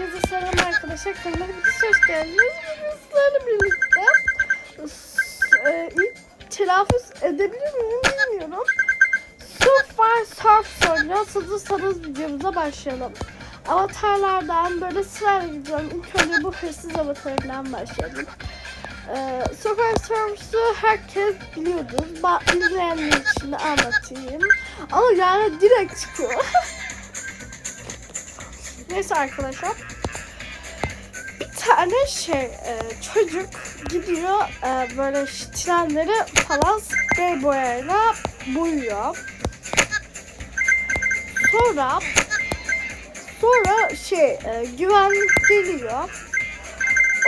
Herkese selam arkadaşlar. Kanalıma hoş geldiniz. Bugün sizlerle birlikte e, ilk telaffuz edebilir miyim bilmiyorum. Surf var surf soracağız. Hazırsanız videomuza başlayalım. Avatarlardan böyle sırayla gidiyorum. İlk önce bu hırsız avatarından başlayalım. Ee, Surfer Surf'su herkes biliyordur. Ben bilmeyenler için de anlatayım. Ama yani direkt çıkıyor. Neyse arkadaşlar. Tane şey e, çocuk gidiyor e, böyle trenleri falan sprey boyayla boyuyor. Sonra sonra şey e, güvenlik geliyor.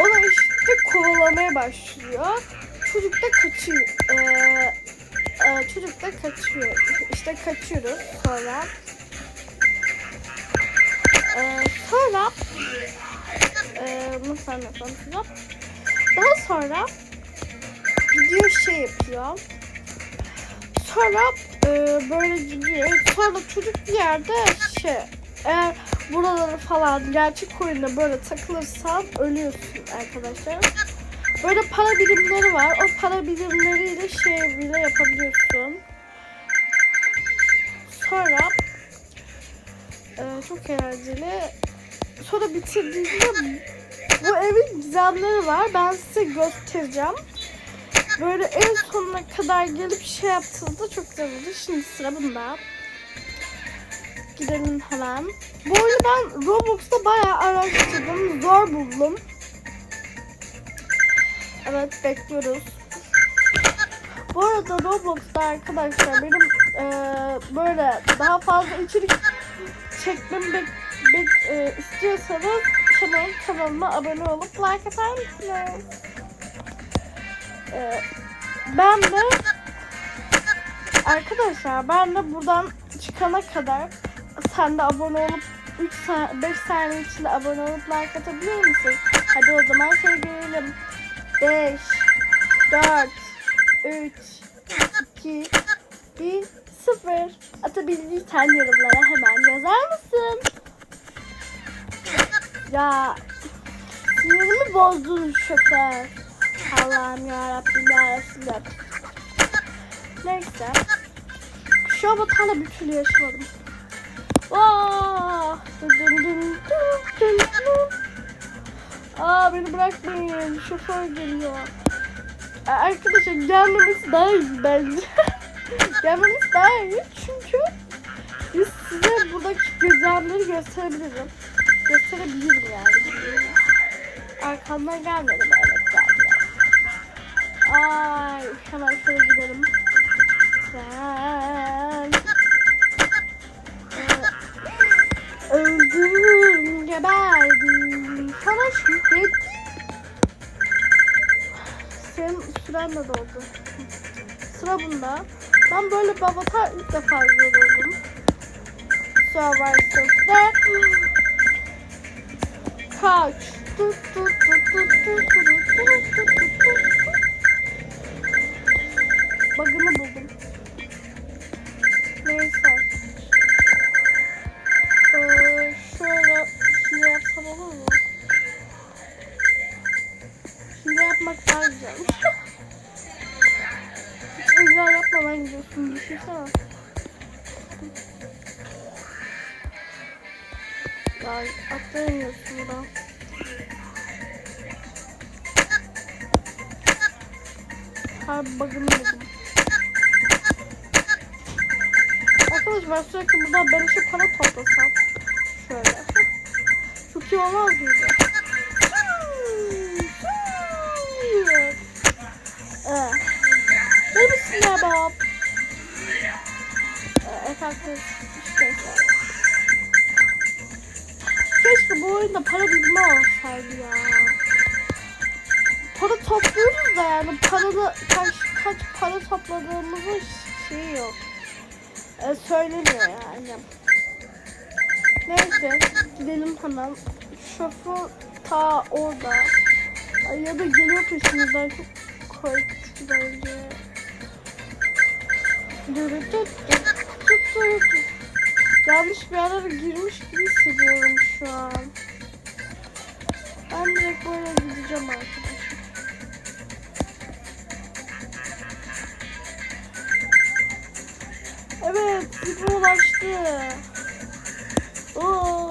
Ona işte kovalamaya başlıyor. Çocuk da kaçıyor. E, e, çocuk da kaçıyor. İşte kaçıyoruz sonra. Nasıl anlatsam size? Daha sonra gidiyor şey yapıyor. Sonra ee, böyle gidiyor. Sonra çocuk bir yerde şey eğer buraları falan gerçek oyunda böyle takılırsan ölüyorsun arkadaşlar. Böyle para birimleri var. O para birimleriyle şey bile yapabiliyorsun. Sonra ee, çok eğlenceli. Sonra bitirdiğimde bu evin gizemleri var. Ben size göstereceğim. Böyle en sonuna kadar gelip şey yaptığınızda çok güzel oldu. Şimdi sıra bunda. Gidelim hemen. Bu oyunu ben Roblox'ta bayağı araştırdım. Zor buldum. Evet bekliyoruz. Bu arada Roblox'ta arkadaşlar benim eee, böyle daha fazla içerik çekmemi bek, bek, e, istiyorsanız hemen kanalıma abone olup like atar mısınız? E, ben de arkadaşlar ben de buradan çıkana kadar sen de abone olup 3 saniye 5 saniye içinde abone olup like atabilir misin? Hadi o zaman şey görelim. 5 4 3 2 1 0 Atabildiysen yorumlara hemen yazar mısın? Ya sinirimi bozdun şoför. Allah'ım yarabbim yarabbim. Neyse. Şu avatarla bir türlü yaşamadım. Dın dın dın dın dın dın. Aa beni bırakmayın. Şoför geliyor. Aa, Arkadaşlar gelmemesi daha iyi bence. gelmemesi daha iyi çünkü biz size buradaki gözlemleri gösterebilirim. Gösterebilirim yani. Arkamdan gelmedi? Evet geldi. Ay hemen şöyle gidelim. Ee, öldüm, geberdim, sana şükret. Senin süren de doldu. Sıra bunda. Ben böyle bir avatar ilk defa görüyorum. Survivor'da kaç. Bug'ımı buldum. Neyse. Her bug'ını buldum. Arkadaşlar ben sürekli buradan beleşe para toplasam. Şöyle. Çok iyi olmaz mıydı? Evet. Ne misin ya? Ee, Efendim işte. Keşke bu oyunda para bilme olsaydı ya. Para topluyoruz da yani parada kaç kaç para topladığımızın şeyi yok. Ee, söylemiyor yani. Neyse gidelim hemen. Şoför ta orada. Ay, ya da geliyor peşimizden çok korktu bence. Yanlış bir yerlere girmiş gibi hissediyorum şu an. direkt böyle gideceğim arkadaşlar. Evet, zipre ulaştı. Oo,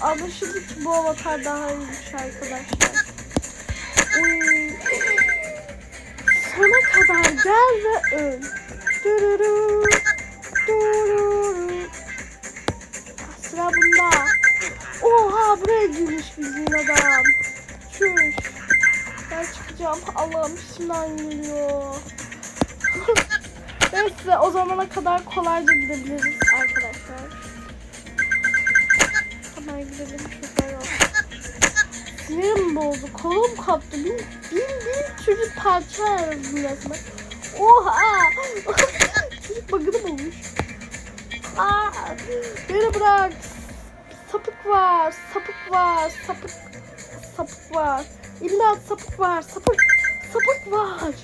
anlaşıldı ki bu avatar daha iyiymiş arkadaşlar. Uy. Sona kadar gel ve öl. Dururu, dururu. Sıra bunda. Oha buraya girmiş bildiğin adam. Çüş. Ben çıkacağım. Allah'ım şimdiden geliyor. Neyse o zamana kadar kolayca gidebiliriz arkadaşlar. Hemen gidelim yok. Sinirim bozdu. Kolum koptu. Bin, bin, bin türlü parça aradım resmen. Oha! Bug'ını bulmuş. Aa, beni bırak. Sapık var, sapık var, sapık, sapık var. İmdat sapık var, sapık, sapık var.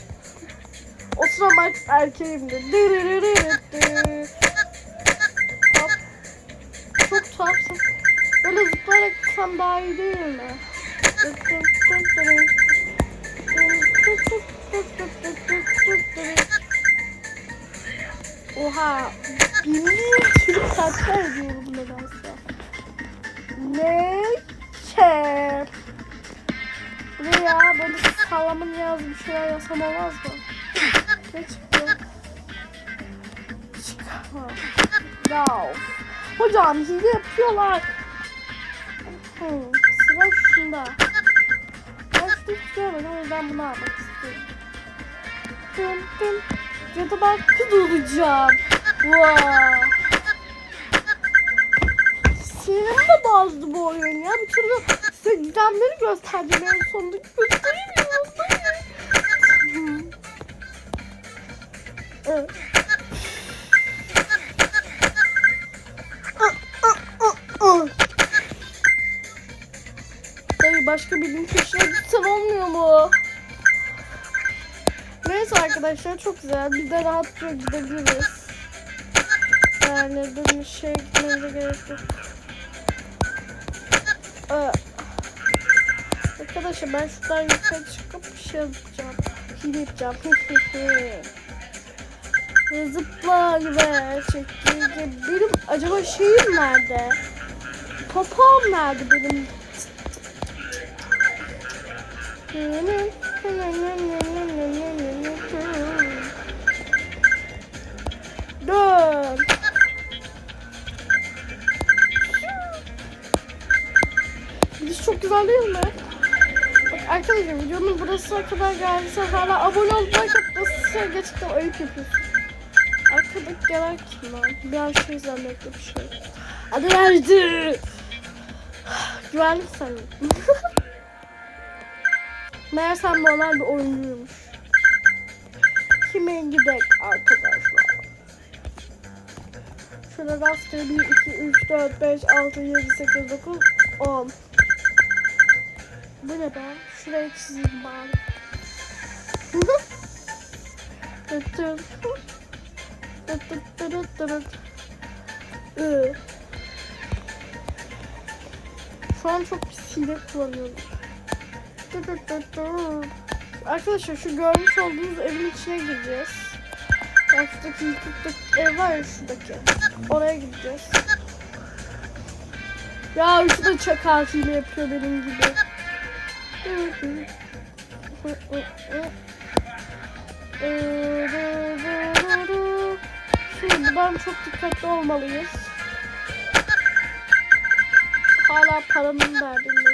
O sıra Max erkeğimdi. Hop. Çok tuhafsın. Böyle zıplayarak gitsem daha iyi değil mi? Oha. Bin türlü tatlı ediyorum nedense. Ne? Çep. Bu ne ya? Böyle sallamanın yaz bir şeyler yazsam olmaz mı? Ne çıktı? Çıkar. Ya. Hocam hile yapıyorlar. Sıra şunda. Ben şunu hiç görmedim o yüzden bunu almak istiyorum. Dın dın. Ya da ben kız olacağım. Wow. Sinirim de bozdu bu oyun ya. Bir türlü size gizemleri gösterdim en sonunda. De rahatça gidebiliriz. Yani bir şey gitmemize gerek yok. Ee, arkadaşlar ben şuradan yukarı çıkıp bir şey yapacağım. Hile yapacağım. Zıpla ve çekici. Benim acaba şeyim nerede? Popom nerede benim? Dön. Gidiş çok güzel değil mi? Bak arkadaşlar videonun burasına kadar geldiyse hala abone olup like atmasın gerçekten ayıp yapıyorsun. Arkadaki gelen kim lan? Bir an şey zannettim bir şey. Adı verdi. Güvenlik sanırım. Meğersem normal bir oyuncuymuş. Kime gidek arkadaşlar? Şöyle rastgele 1, 2, 3, 4, 5, 6, 7, 8, 9, 10. Bu ne be? Şuraya çizeyim bari. Ü. Şu an çok pis hile kullanıyorum. Arkadaşlar şu görmüş olduğunuz evin içine gireceğiz. Yani şuradaki ev var ya şuradaki. Oraya gideceğiz. Ya şu da hile yapıyor benim gibi. Şimdi buradan çok dikkatli olmalıyız. Hala paranın derdindeyim.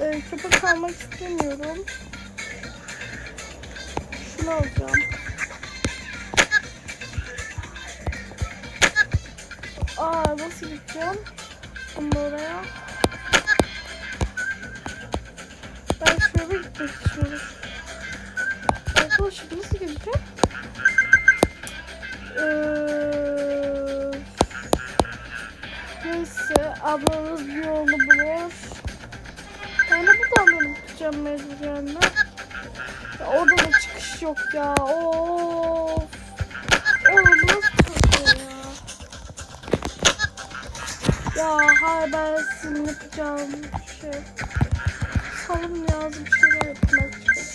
Ee, köpek almak istemiyorum. Şunu alacağım. Aa nasıl gideceğim? Ama oraya. Ben şöyle gitmek istiyorum. Arkadaşlar nasıl gideceğim? Ee, neyse ablamız bir yolunu bulur. Onu bu kadar tutacağım mecburen orada çıkış yok ya. Of. Oğlum nasıl tutuyor ya? Ya hay ben sizin yapacağım şey. Salım lazım bir şeyler yapmak için.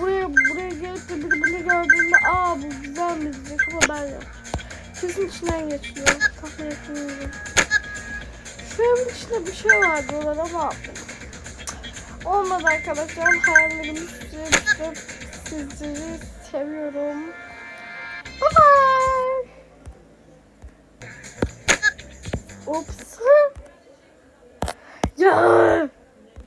Buraya, buraya gelip de biri bunu gördüğünde aa bu güzel müzik ama ben yok. Sizin içinden geçiyor içinde bir şey var diyorlar ama olmadı arkadaşlar. Hayallerimi sizleri seviyorum.